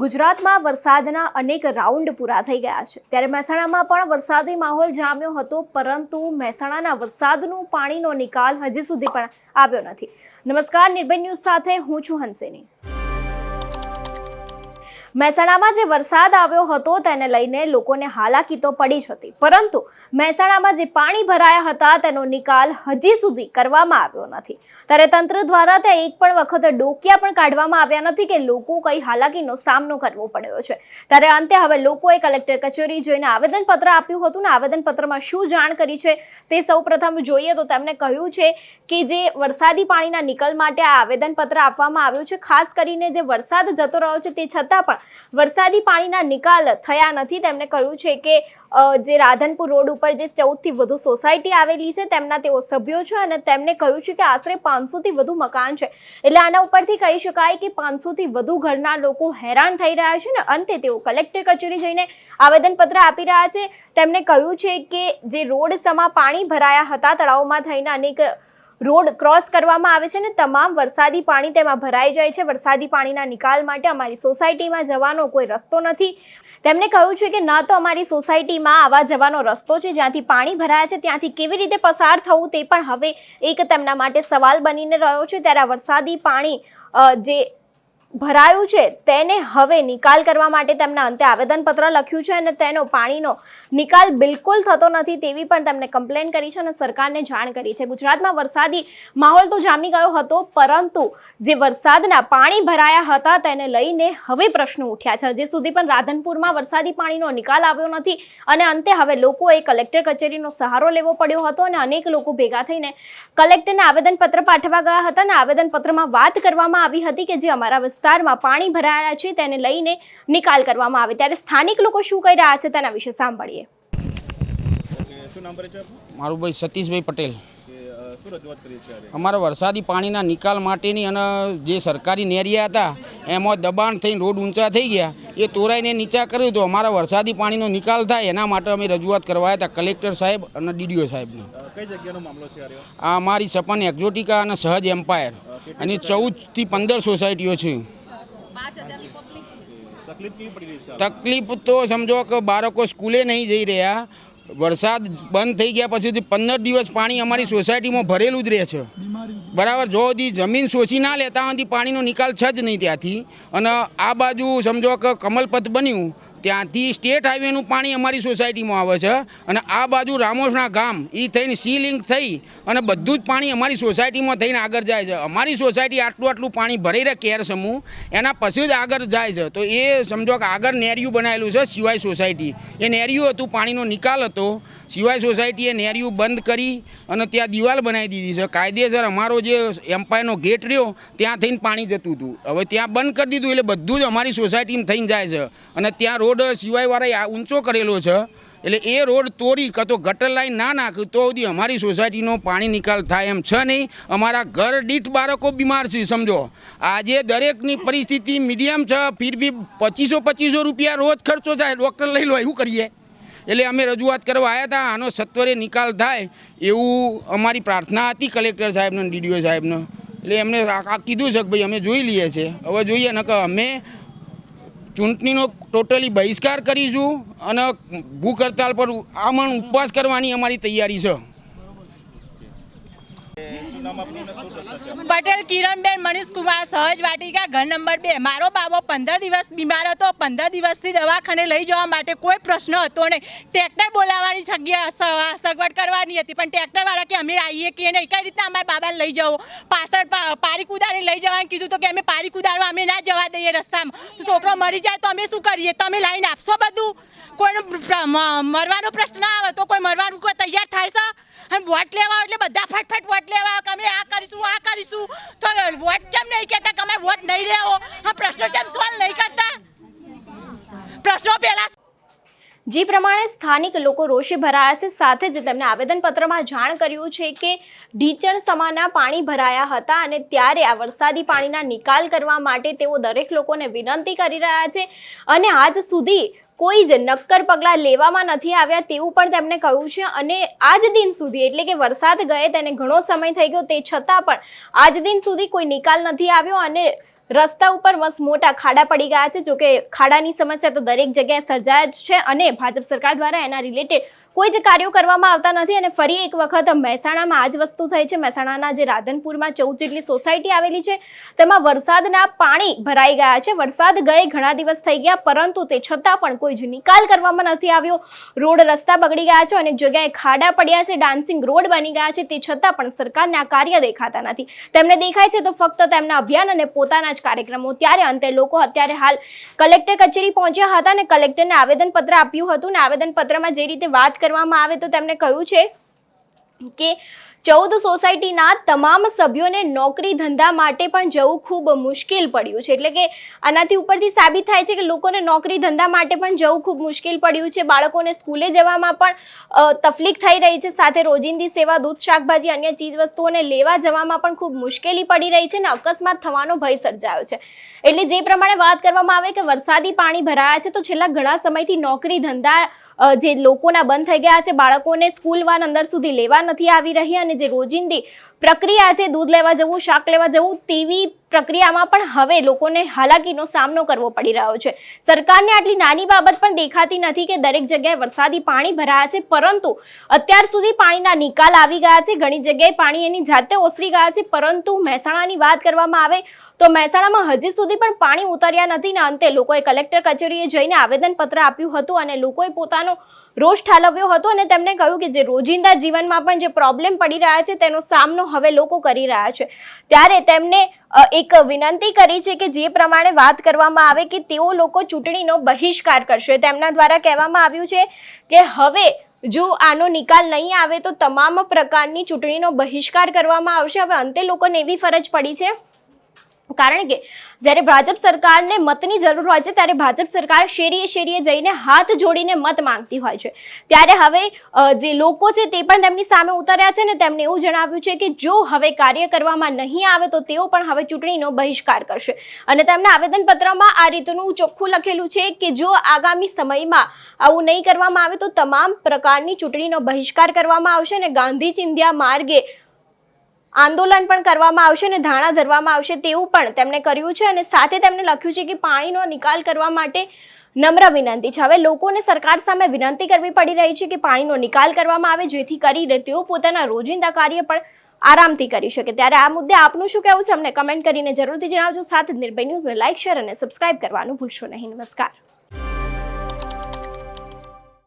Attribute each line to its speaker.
Speaker 1: ગુજરાતમાં વરસાદના અનેક રાઉન્ડ પૂરા થઈ ગયા છે. ત્યારે મહેસાણામાં પણ વરસાદી માહોલ જામ્યો હતો, પરંતુ મહેસાણાના વરસાદનું પાણીનો નિકાલ હજી સુધી પણ આવ્યો નથી. નમસ્કાર, નિર્ભય ન્યૂઝ સાથે હું છું હંસેની. મહેસાણામાં જે વરસાદ આવ્યો હતો તેને લઈને લોકોને હાલાકી તો પડી જ હતી. પરંતુ મહેસાણામાં જે પાણી ભરાયા હતા તેનો નિકાલ હજી સુધી કરવામાં આવ્યો નથી. ત્યારે તંત્ર દ્વારા તે એક પણ વખત ડોકિયા પણ કાઢવામાં આવ્યા નથી કે લોકો કઈ હાલાકીનો સામનો કરવો પડ્યો છે. ત્યારે અંતે હવે લોકોએ કલેક્ટર કચેરી જઈને આવેદનપત્ર આપ્યું હતું ને આવેદનપત્રમાં શું જાણ કરી છે તે સૌપ્રથમ જોઈએ તો તેમણે કહ્યું છે કે જે વરસાદી પાણીના નિકાલ માટે આ આવેદનપત્ર આપવામાં આવ્યું છે, ખાસ કરીને જે વરસાદ જતો રહ્યો છે તે છતાં પણ વરસાદી પાણીના નિકાલ થયા નથી. તેમણે કહ્યું છે કે જે રાધનપુર રોડ ઉપર જે ચૌદથી વધુ સોસાયટી આવેલી છે, તેમના તેઓ સભ્યો છે અને તેમણે કહ્યું છે કે આશરે પાંચસોથી વધુ મકાન છે. એટલે આના ઉપરથી કહી શકાય કે પાંચસોથી વધુ ઘરના લોકો હેરાન થઈ રહ્યા છે ને અંતે તેઓ કલેક્ટર કચેરી જઈને આવેદનપત્ર આપી રહ્યા છે. તેમણે કહ્યું છે કે, જે રોડ સમા પાણી ભરાયા હતા, તળાવમાં થઈને અનેક રોડ ક્રોસ કરવામાં આવે છે ને તમામ વરસાદી પાણી તેમાં ભરાઈ જાય છે. વરસાદી પાણીના નિકાલ માટે અમારી સોસાયટીમાં જવાનો કોઈ રસ્તો નથી. તેમણે કહ્યું છે કે ન તો અમારી સોસાયટીમાં આવા જવાનો રસ્તો છે, જ્યાંથી પાણી ભરાયા છે, ત્યાંથી કેવી રીતે પસાર થવું તે પણ હવે એક તેમના માટે સવાલ બનીને રહ્યો છે. ત્યારે વરસાદી પાણી જે ભરાયું છે, તેને હવે નિકાલ કરવા માટે તેમના અંતે આવેદનપત્ર લખ્યું છે અને તેનો પાણીનો નિકાલ બિલકુલ થતો નથી તેવી પણ તેમને કમ્પ્લેન કરી છે અને સરકારને જાણ કરી છે. ગુજરાતમાં વરસાદી માહોલ તો જામી ગયો હતો, પરંતુ જે વરસાદના પાણી ભરાયા હતા તેને લઈને હવે પ્રશ્નો ઉઠ્યા છે. હજી સુધી પણ રાધનપુરમાં વરસાદી પાણીનો નિકાલ આવ્યો નથી અને અંતે હવે લોકોએ કલેક્ટર કચેરીનો સહારો લેવો પડ્યો હતો અને અનેક લોકો ભેગા થઈને કલેક્ટરને આવેદનપત્ર પાઠવા ગયા હતા અને આવેદનપત્રમાં વાત કરવામાં આવી હતી કે જે અમારા વિસ્તારમાં પાણી ભરાયા છે તેને લઈને નિકાલ કરવામાં આવે. ત્યારે સ્થાનિક લોકો શું કહી રહ્યા છે તેના વિશે સાંભળીએ.
Speaker 2: મારું ભાઈ સતીશભાઈ પટેલ. અમારા વરસાદી પાણીના નિકાલ માટેની અને જે સરકારી નેરિયા હતા એમાં દબાણ થઈને રોડ ઊંચા થઈ ગયા. એ તોરાઈને નીચા કર્યું તો અમારા વરસાદી પાણીનો નિકાલ થાય એના માટે અમે રજૂઆત કરવા હતા કલેક્ટર સાહેબ અને ડીડીઓ સાહેબને.
Speaker 3: કઈ જગ્યાનો મામલો છે
Speaker 2: આ અમારી સપન એક્ઝોટિકા અને સહજ એમ્પાયર. અને ચૌદથી પંદર સોસાયટીઓ છે?
Speaker 3: તકલીફ
Speaker 2: તો સમજો કે બાળકો સ્કૂલે નહીં જઈ રહ્યા વરસાદ બંધ થઈ ગયા પછી પંદર દિવસ પાણી અમારી સોસાયટીમાં ભરેલું જ રહે છે. બરાબર? જો હજી જમીન શોષી ના લેતા સુધી પાણીનો નિકાલ છે જ નહીં ત્યાંથી. અને આ બાજુ સમજો કે કમલપથ બન્યું ત્યાંથી સ્ટેટ હાઈવેનું પાણી અમારી સોસાયટીમાં આવે છે અને આ બાજુ રામોસણા ગામ એ થઈને સી લિંક થઈ અને બધું જ પાણી અમારી સોસાયટીમાં થઈને આગળ જાય છે. અમારી સોસાયટી આટલું આટલું પાણી ભરાઈ રહે કેર સમૂહ, એના પછી જ આગળ જાય છે. તો એ સમજો કે આગળ નેરિયું બનાવેલું છે સિવાય સોસાયટી. એ નેરિયું હતું, પાણીનો નિકાલ હતો. સિવાય સોસાયટીએ નેરિયું બંધ કરી અને ત્યાં દિવાલ બનાવી દીધી છે. કાયદેસર અમારો જે એમ્પાયરનો ગેટ રહ્યો, ત્યાં થઈને પાણી જતું હતું. હવે ત્યાં બંધ કરી દીધું એટલે બધું જ અમારી સોસાયટીમાં થઈને જાય છે. અને ત્યાં રોડ સિવાયવાળાએ ઊંચો કરેલો છે. એટલે એ રોડ તોડી કાં તો ગટર લાઈન ના નાખ્યું તો સુધી અમારી સોસાયટીનો પાણી નિકાલ થાય એમ છે નહીં. અમારા ઘર દીઠ બાળકો બીમાર છે, સમજો. આજે દરેકની પરિસ્થિતિ મીડિયમ છે, ફીર બી પચીસો પચીસો રૂપિયા રોજ ખર્ચો થાય. ડૉક્ટર લઈ લો, એવું કરીએ. એટલે અમે રજૂઆત કરવા આવ્યા હતા આનો સત્વરે નિકાલ થાય એવું અમારી પ્રાર્થના હતી કલેક્ટર સાહેબને ડીડીઓ સાહેબને. એટલે એમને કીધું છે કે ભાઈ અમે જોઈ લઈએ છીએ. હવે જોઈએ ન કે અમે ચૂંટણીનો ટોટલી બહિષ્કાર કરીશું અને ભૂખ હડતાલ પર આમણ ઉપવાસ કરવાની અમારી તૈયારી છે
Speaker 3: શું નામ આપનું અને શું પ્રશ્ન છે
Speaker 4: પટેલ, કિરણબેન, મનીષકુમાર, સહજ વાટિકા, ઘર નંબર બે. મારો બાબો પંદર દિવસ બીમાર હતો. પંદર દિવસથી દવાખાને લઈ જવા માટે કોઈ પ્રશ્ન હતો નહીં. ટ્રેક્ટર બોલાવવાની જગ્યા સગવડ કરવાની હતી. પણ ટ્રેક્ટરવાળા કે, અમે આવીએ કે નહીં? કઈ રીતના અમારા બાબાને લઈ જવો? પાછળ પારી કુદારીને લઈ જવાનું કીધું તો કે, અમે પારી કુદારવા અમે ના જવા દઈએ રસ્તામાં. તો છોકરો મરી જાય તો અમે શું કરીએ? તમે લાઈન આપશો બધું? કોઈનો મરવાનો પ્રશ્ન આવે તો કોઈ મરવાનું કોઈ તૈયાર થાય છે? અને વોટ લેવા એટલે બધા ફટફટ વોટ લેવા આવે કે અમે આ કરીશું આ કરીશું તો વોટ કેમ નહીં કહેતા કે અમે વોટ નહીં લેવો. આ પ્રશ્નો કેમ સોલ્વ નહીં કરતા. પ્રશ્નો પહેલા
Speaker 1: જે પ્રમાણે સ્થાનિક લોકો રોષે ભરાયા છે, સાથે જ તેમણે આવેદનપત્રમાં જાણ કર્યું છે કે ઢીચણ સમાના પાણી ભરાયા હતા અને ત્યારે આ વરસાદી પાણીના નિકાલ કરવા માટે તેઓ દરેક લોકોને વિનંતી કરી રહ્યા છે. અને આજ સુધી કોઈ જ નક્કર પગલાં લેવામાં નથી આવ્યા તેવું પણ તેમણે કહ્યું છે. અને આજ દિન સુધી, એટલે કે વરસાદ ગયે તેને ઘણો સમય થઈ ગયો, તે છતાં પણ આજ દિન સુધી કોઈ નિકાલ નથી આવ્યો અને રસ્તા ઉપર મસ્ત મોટા ખાડા પડી ગયા છે. જોકે ખાડાની સમસ્યા તો દરેક જગ્યાએ સર્જાય જ છે અને ભાજપ સરકાર દ્વારા એના રિલેટેડ કોઈ જ કાર્યો કરવામાં આવતા નથી અને ફરી એક વખત મહેસાણામાં આ જ વસ્તુ થઈ છે. મહેસાણાના જે રાધનપુરમાં ચૌદ જેટલી સોસાયટી આવેલી છે, તેમાં વરસાદના પાણી ભરાઈ ગયા છે. વરસાદ ગયે ઘણા દિવસ થઈ ગયા, પરંતુ તે છતાં પણ કોઈ જ નિકાલ કરવામાં નથી આવ્યો. રોડ રસ્તા બગડી ગયા છે અનેક જગ્યાએ ખાડા પડ્યા છે. ડાન્સિંગ રોડ બની ગયા છે. તે છતાં પણ સરકારને આ કાર્ય દેખાતા નથી. તેમને દેખાય છે તો ફક્ત તેમના અભિયાન અને પોતાના જ કાર્યક્રમો. ત્યારે અંતે લોકો અત્યારે હાલ કલેક્ટર કચેરી પહોંચ્યા હતા અને કલેક્ટરને આવેદનપત્ર આપ્યું હતું ને આવેદનપત્રમાં જે રીતે વાત કરવામાં આવે તો તેમણે કહ્યું છે કે ચૌદ સોસાયટીના તમામ સભ્યોને નોકરી ધંધા માટે પણ જવું ખૂબ મુશ્કેલ પડ્યું છે. એટલે કે આનાથી ઉપરથી સાબિત થાય છે કે લોકોને નોકરી ધંધા માટે પણ જવું ખૂબ મુશ્કેલ પડ્યું છે. બાળકોને સ્કૂલે જવામાં પણ તકલીફ થઈ રહી છે. સાથે રોજિંદી સેવા, દૂધ, શાકભાજી, અન્ય ચીજ વસ્તુઓને લેવા જવામાં પણ ખૂબ મુશ્કેલી પડી રહી છે અને અકસ્માત થવાનો ભય સર્જાયો છે. એટલે જે પ્રમાણે વાત કરવામાં આવે કે વરસાદી પાણી ભરાયા છે, તો છેલ્લા ઘણા સમયથી નોકરી ધંધા જે લોકોના બંધ થઈ ગયા છે, બાળકોને સ્કૂલ વાન અંદર સુધી લેવા નથી આવી રહી અને જે રોજિંદી પ્રક્રિયા છે, દૂધ લેવા જવું, શાક લેવા જવું, તેવી પ્રક્રિયામાં પણ હવે લોકોને હાલાકીનો સામનો કરવો પડી રહ્યો છે. સરકારને આટલી નાની બાબત પણ દેખાતી નથી કે દરેક જગ્યાએ વરસાદી પાણી ભરાયા છે, પરંતુ અત્યાર સુધી પાણીના નિકાલ આવી ગયા છે, ઘણી જગ્યાએ પાણી એની જાતે ઓસરી ગયા છે, પરંતુ મહેસાણાની વાત કરવામાં આવે તો મહેસાણામાં હજી સુધી પણ પાણી ઉતર્યા નથી ને અંતે લોકોએ કલેક્ટર કચેરીએ જઈને આવેદનપત્ર આપ્યું હતું અને લોકોએ પોતાનો રોષ ઠાલવ્યો હતો અને તેમણે કહ્યું કે જે રોજિંદા જીવનમાં પણ જે પ્રોબ્લેમ પડી રહ્યા છે તેનો સામનો હવે લોકો કરી રહ્યા છે. ત્યારે તેમને એક વિનંતી કરી છે કે જે પ્રમાણે વાત કરવામાં આવે કે તેઓ લોકો ચૂંટણીનો બહિષ્કાર કરશે. તેમના દ્વારા કહેવામાં આવ્યું છે કે હવે જો આનો નિકાલ નહીં આવે તો તમામ પ્રકારની ચૂંટણીનો બહિષ્કાર કરવામાં આવશે. હવે અંતે લોકોને એવી ફરજ પડી છે? કારણ કે જ્યારે ભાજપ સરકારને મતની જરૂર હોય છે, ત્યારે ભાજપ સરકાર શેરીએ શેરીએ જઈને હાથ જોડીને મત માંગતી હોય છે. ત્યારે હવે જે લોકો છે તે પણ તેમની સામે ઉતર્યા છે ને તેમણે એવું જણાવ્યું છે કે જો હવે કાર્ય કરવામાં નહીં આવે તો તેઓ પણ હવે ચૂંટણીનો બહિષ્કાર કરશે. અને તેમના આવેદનપત્રમાં આ રીતનું ચોખ્ખું લખેલું છે કે જો આગામી સમયમાં આવું નહીં કરવામાં આવે તો તમામ પ્રકારની ચૂંટણીનો બહિષ્કાર કરવામાં આવશે અને ગાંધી ચિંધ્યા માર્ગે આંદોલન પણ કરવામાં આવશે અને ધાણા ધરવામાં આવશે તેવું પણ તેમણે કર્યું છે અને સાથે તેમણે લખ્યું છે કે પાણીનો નિકાલ કરવા માટે નમ્ર વિનંતી છે. હવે લોકોને સરકાર સામે વિનંતી કરવી પડી રહી છે કે પાણીનો નિકાલ કરવામાં આવે જેથી કરીને તેઓ પોતાના રોજિંદા કાર્ય પણ આરામથી કરી શકે. ત્યારે આ મુદ્દે આપનું શું કહેવું છે? અમને કમેન્ટ કરીને જરૂરથી જણાવજો. સાથે નિર્ભય ન્યૂઝને લાઇક શેર અને સબસ્ક્રાઇબ કરવાનું ભૂલશો નહીં. નમસ્કાર.